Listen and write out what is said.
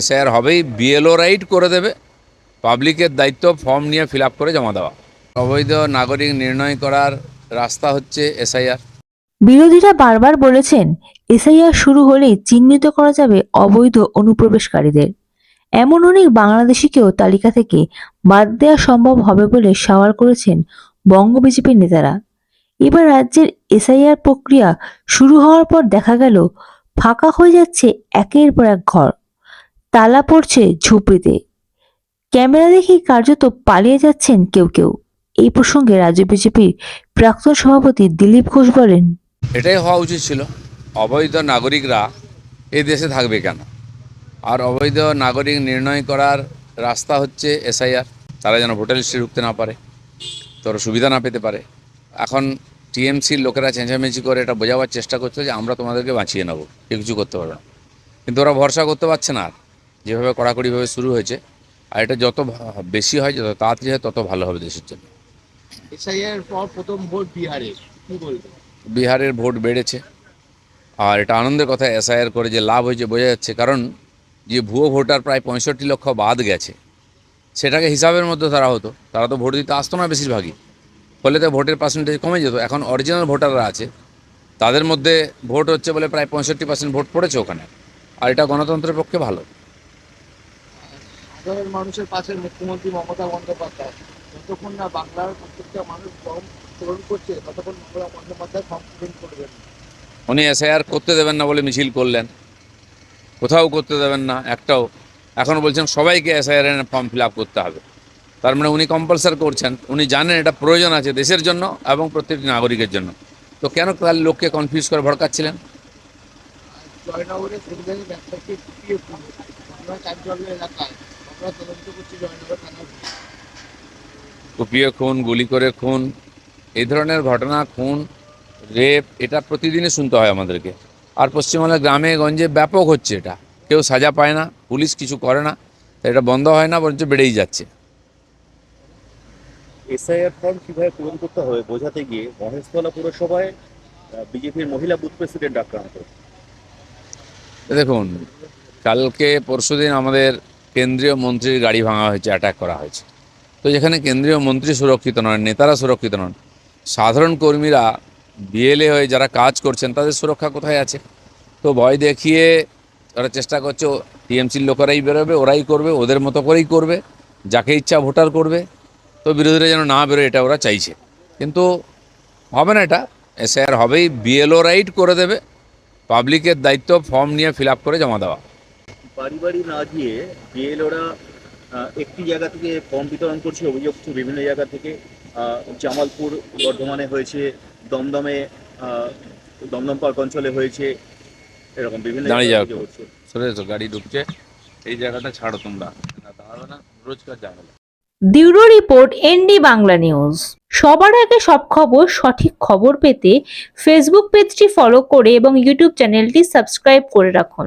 SIR হবেই BLO right করে দেবে পাবলিকের দায়িত্ব ফর্ম নিয়ে ফিল করে জমা দেওয়া। অবৈধ নাগরিক নির্ণয় করার রাস্তা হচ্ছে এসআইআর। বিরোধীরা বারবার বলেছেন, এসআইআর শুরু হলেই চিহ্নিত করা যাবে অবৈধ অনুপ্রবেশকারীদের। এমন অনেক বাংলাদেশিকেও তালিকা থেকে বাদ দেওয়া সম্ভব হবে বলে সওয়াল করেছেন বঙ্গ বিজেপির নেতারা। এবার রাজ্যের এসআইআর প্রক্রিয়া শুরু হওয়ার পর দেখা গেল, ফাঁকা হয়ে যাচ্ছে একের পর এক ঘর। তালা পড়ছে ঝুপড়িতে। ক্যামেরা দেখেই কার্যত পালিয়ে যাচ্ছেন কেউ কেউ। এই প্রসঙ্গে রাজ্য বিজেপির প্রাক্তন সভাপতি দিলীপ ঘোষ বলেন, এটাই হওয়া উচিত ছিল, অবৈধ নাগরিকরা এই দেশে থাকবে কেন? আর অবৈধ নাগরিক নির্ণয় করার রাস্তা হচ্ছে এসআইআর। তারা যেন ভোটার লিস্টে ঢুকতে না পারে, তোর সুবিধা না পেতে পারে। এখন টিএমসির লোকেরা চেঁচামেচি করে এটা বোঝাবার চেষ্টা করছে যে আমরা তোমাদেরকে বাঁচিয়ে নেব, কেউ কিছু করতে পারবে না। কিন্তু ওরা ভরসা করতে পারছে না আর। যেভাবে কড়াকড়িভাবে শুরু হয়েছে আর এটা যত বেশি হয় যত তাড়াতাড়ি হয় তত ভালো হবে দেশের জন্য। এসআইআর পর প্রথম ভোট বিহারে কি বলবেন? বিহারের ভোট বেড়েছে। আর এটা আনন্দের কথা এসআইআর করে যে লাভ হয়েছে বোঝা যাচ্ছে কারণ যে ভুয়ো ভোটার প্রায় পঁয়ষট্টি লক্ষ বাদ গেছে সেটাকে হিসাবের মধ্যে তারা হতো। তারা তো ভোট দিতে আসতো না বেশিরভাগই। ফলে তো ভোটের পার্সেন্টেজ কমে যেত। এখন অরিজিনাল ভোটাররা আছে। তাদের মধ্যে ভোট হচ্ছে বলে প্রায় পঁয়ষট্টি পার্সেন্ট ভোট পড়েছে ওখানে। আর এটা গণতন্ত্রের পক্ষে ভালো। সাধারণ মানুষের পাশে মুখ্যমন্ত্রী মমতা বন্দ্যোপাধ্যায়। যতক্ষণ না বাংলার প্রত্যেকটা মানুষ ফর্ম পূরণ করছে ততক্ষণ মমতা বন্দ্যোপাধ্যায় ফর্ম পূরণ করবেন। উনি এসআইআর করতে দেবেন না বলে মিছিল করলেন। কোথাও করতে দেবেন না একটাও। এখন বলছেন সবাইকে এসআইআর এর ফর্ম ফিল আপ করতে হবে। তার মানে উনি কম্পালসার করছেন। উনি জানেন এটা প্রয়োজন আছে দেশের জন্য এবং প্রত্যেকটি নাগরিকের জন্য। তো কেন তাহলে লোককে কনফিউজ করে ভড়কাচ্ছিলেন? জয়নগরে চাঞ্চল্য এলাকায় আমরা তদন্ত করছি জয়নগর থানা কুপিয়ে খুন গুলি করে খুন এই ধরনের ঘটনা খুন রেপ এটা প্রতিদিনই শুনতে হয় আমাদেরকে। আর পশ্চিমবঙ্গের গ্রামে গঞ্জে ব্যাপক হচ্ছে এটা। কেউ সাজা পায় না পুলিশ কিছু করে না এটা বন্ধ হয় না বরঞ্চ বেড়েই যাচ্ছে। এসআইআর ফর্ম কীভাবে পূরণ করতে হবে বোঝাতে গিয়ে মহেশতলা পুরসভায় বিজেপির মহিলা বুথ প্রেসিডেন্ট আক্রান্ত। দেখুন কালকে পরশুদিন আমাদের কেন্দ্রীয় মন্ত্রীর গাড়ি ভাঙা হয়েছে অ্যাটাক করা হয়েছে। তো যেখানে কেন্দ্রীয় মন্ত্রী সুরক্ষিত নন, নেতারা সুরক্ষিত নন, সাধারণ কর্মীরা বিএলএ হয়ে যারা কাজ করছেন, তাদের সুরক্ষা কোথায় আছে? তো ভয় দেখিয়ে ওরা চেষ্টা করছে, টিএমসির লোকেরাই বেরোবে, ওরাই করবে, ওদের মতো করেই করবে, যাকে ইচ্ছা ভোটার করবে। তো বিরোধীরা যেন না বেরোয়, এটা ওরা চাইছে। কিন্তু হবে না এটা, এসআইআর হবেই, বিএলও রাইট করে দেবে, পাবলিকের দায়িত্ব ফর্ম নিয়ে ফিল করে জমা দেওয়া। বাড়ি বাড়ি না গিয়ে বিএলওরা একটি জায়গা থেকে ফর্ম বিতরণ করছে অভিযোগ বিভিন্ন জায়গা থেকে। আহ, জামালপুর বর্ধমানে হয়েছে দমদমে আহ, দমদম পার্ক অঞ্চলে হয়েছে এরকম বিভিন্ন। সরে এসো গাড়ি ঢুকছে এই জায়গাটা ছাড়ো তোমরা। দাঁড়াবে না রোজকার ঝামেলা। Bureau report ND Bangla news. সবার আগে সব খবর সঠিক খবর পেতে ফেসবুক পেজটি ফলো করে এবং ইউটিউব চ্যানেলটি সাবস্ক্রাইব করে রাখুন।